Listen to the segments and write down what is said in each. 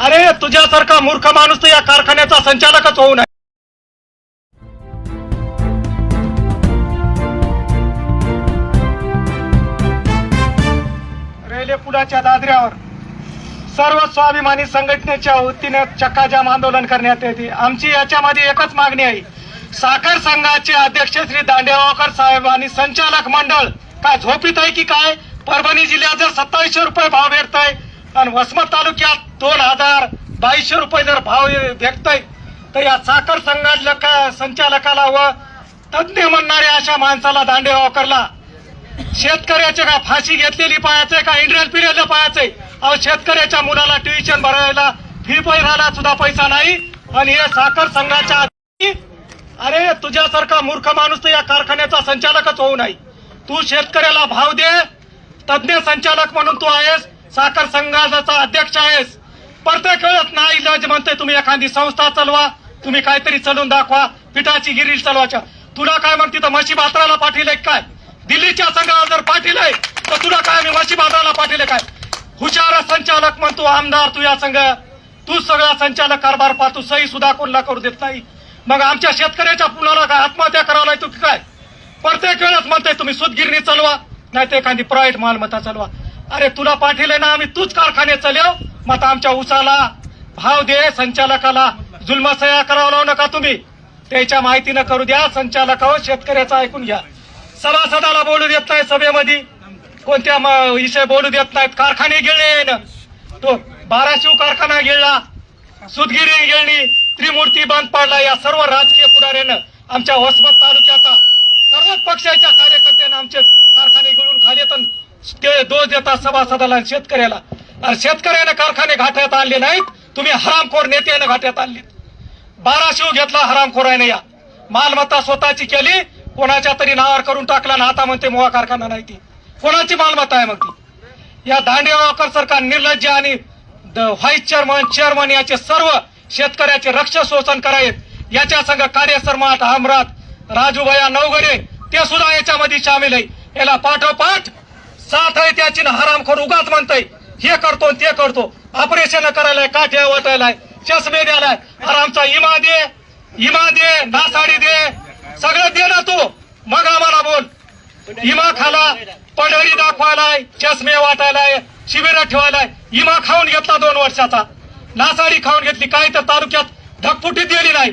अरे तुझ्यासारखा मूर्ख माणूस तर या कारखान्याचा संचालकच होऊ नये. रेल्वे पुलाच्या दादऱ्यावर सर्व स्वाभिमानी संघटनेच्या वतीने चक्काजाम आंदोलन करण्यात येते. आमची याच्यामध्ये एकच मागणी आहे. साखर संघाचे अध्यक्ष श्री दांडेगावकर साहेब आणि संचालक मंडळ काय झोपीत आहे की काय? परभणी जिल्ह्यात जर सत्तावीसशे रुपये भाव भेटत आहे आणि वसमत तालुक्यात दोन हजार बावीसशे रुपये जर भाव भेटतय तर या साखर संघातल्या संचालकाला व तज्ज्ञ म्हणणाऱ्या अशा माणसाला दांडेगावकरला शेतकऱ्याचे का फाशी घेतलेली पाहायचंय का इंडियन पिरियडला पाहायचंय अहो शेतकऱ्याच्या मुलाला ट्युशन भरायला फी पैराला सुद्धा पैसा नाही. आणि हे साखर संघाच्या अरे तुझ्यासारखा मूर्ख माणूस तर या कारखान्याचा संचालकच होऊ नाही. तू शेतकऱ्याला भाव दे तज्ज्ञ संचालक म्हणून तू आहेस साखर संघाचा अध्यक्ष आहेस. प्रत्येक वेळेस नाही इलाज म्हणते तुम्ही एखादी संस्था चालवा तुम्ही काहीतरी चालवून दाखवा पिठाची गिरी चालवाच्या तुला काय म्हणते तर म्हशी बात्राला पाठीलंय काय? दिल्लीच्या संघाला जर पाठीलंय तर तुला काय मी म्हशी बात्राला पाठीलंय काय? हुशार संचालक म्हणतो आमदार तू या संघ. तू सगळा संचालक कारभार पाहतो सही सुद्धा कोणला करू देत नाही. मग आमच्या शेतकऱ्याच्या पुलाला काय आत्महत्या करावं तू काय? प्रत्येक वेळेस म्हणते तुम्ही सुदगिरणी चालवा नाही तर एखादी प्रायव्हेट मालमत्ता चालवा. अरे तुला पाठीले ना आम्ही तूच कारखाने चलव मग आता आमच्या उसाला भाव दे संचालकाला जुलमासया करावं लावू नका तुम्ही. त्याच्या माहितीनं करू द्या संचालकावर शेतकऱ्याचं ऐकून घ्या. सभासदाला बोलू देत नाही सभेमध्ये. कोणत्या म- विषय बोलू देत नाहीत. कारखाने गिळले तो बाराशिव कारखाना गिळला. सुदगिरी गिळणी त्रिमूर्ती बांध पाडला. या सर्व राजकीय पुढाऱ्यानं आमच्या वसमत तालुक्याचा सर्वच पक्षाच्या कार्यकर्त्यानं आमचे कारखाने गिळून खाली येतात दोष देतात सभासदाला शेतकऱ्याला. अरे शेतकऱ्याने कारखाने घाट्यात आणले नाहीत तुम्ही हरामखोर नेत्यानं घाट्यात आणले बारा शिव घेतला हरामखोराने या. मालमत्ता स्वतःची केली कोणाच्या तरी नावावर करून टाकला ना आता म्हणते मोहा कारखाना नाही ती. कोणाची मालमत्ता आहे मग ती? या दांडेगावकर सरकार निर्लज्ज आणि व्हाईस चेअरमन चेअरमन याचे सर्व शेतकऱ्याचे रक्ष शोषण करायत. याच्या संघ कार्यसर्मात हमरात राजूभया नवगडे ते सुद्धा याच्यामध्ये सामील आहे. याला पाठोपाठ साथ आहे त्याची हरामखोर उगाच म्हणतय. हे करतो ते करतो. ऑपरेशन करायलाय काठ्या वाटायलाय चष्मे द्यायलाय. अरे आमचा इमा दे इमा दे नासाडी दे. सगळं दे ना तू. मग आम्हाला बोल. इमा खाला पंढरी दाखवायलाय चष्मे वाटायलाय शिबिर ठेवायलाय. इमा खाऊन घेतला दोन वर्षाचा. नासाडी खाऊन घेतली काही तर तालुक्यात ढगफुटी दिली नाही.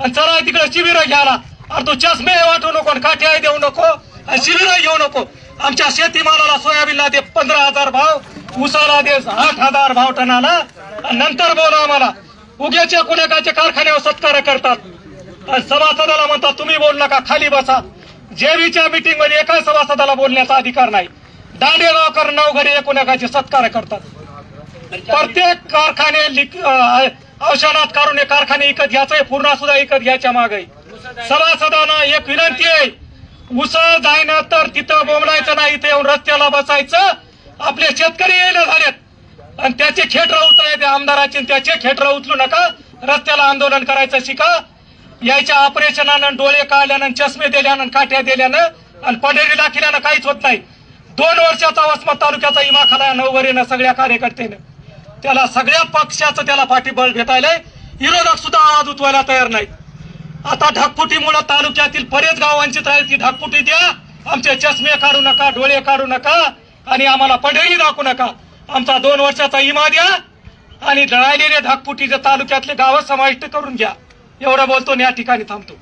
आणि चला तिकडे शिबिर घ्यायला. अरे तू चष्मे वाटू नको आणि काठ्या देऊ नको आणि शिबिर घेऊ नको. आमच्या शेतीमालाला सोयाबीनला दे पंधरा हजार भाव उसाला दे आठ हजार भाव टनाला. नंतर बोला आम्हाला उग्याच्या कुणाकाच्या कारखान्यावर सत्कार करतात. सभासदाला म्हणतात तुम्ही बोल नका खाली बसा. जेवीच्या मिटिंगमध्ये एका सभासदाला बोलण्याचा अधिकार नाही. दांडेगावकर नवघरे एकुणाकाचे सत्कार करतात. प्रत्येक कारखाने लिक- औषधात काढून हे कारखाने विकत घ्यायचंय पूर्ण सुद्धा विकत घ्यायच्या मागे सभासदांना एक विनंती आहे उस जायनं तर तिथं बोंबडायचं नाही इथे येऊन रस्त्याला बसायचं. आपले शेतकरी यायला झालेत. आणि त्याचे खेटर उचलायचे आमदाराचे आणि त्याचे खेटर उचलू नका. रस्त्याला आंदोलन करायचं शिका. यायच्या ऑपरेशनानं डोळे काढल्यानं चष्मे दिल्यानं काठ्या दिल्यानं आणि पंढरी दाखिल्यानं काहीच होत नाही. दोन वर्षाचा वसमत तालुक्याचा इमा खाला नऊवारीनं सगळ्या कार्यकर्त्यानं. त्याला सगळ्या पक्षाचं त्याला पाठीबळ भेटायला विरोधक सुद्धा आवाज उठवायला तयार नाही आता ढगफुटीमुळे तालुक्यातील बरेच गाव वंचित राहील ती ढगफुटी द्या. आमचे चष्मे काढू नका डोळे काढू नका आणि आम्हाला पढेही दाखवू नका. आमचा दोन वर्षाचा इमा द्या आणि राहिलेले ढगफुटीचे तालुक्यातले गावं समाविष्ट करून घ्या. एवढं बोलतो या ठिकाणी थांबतो.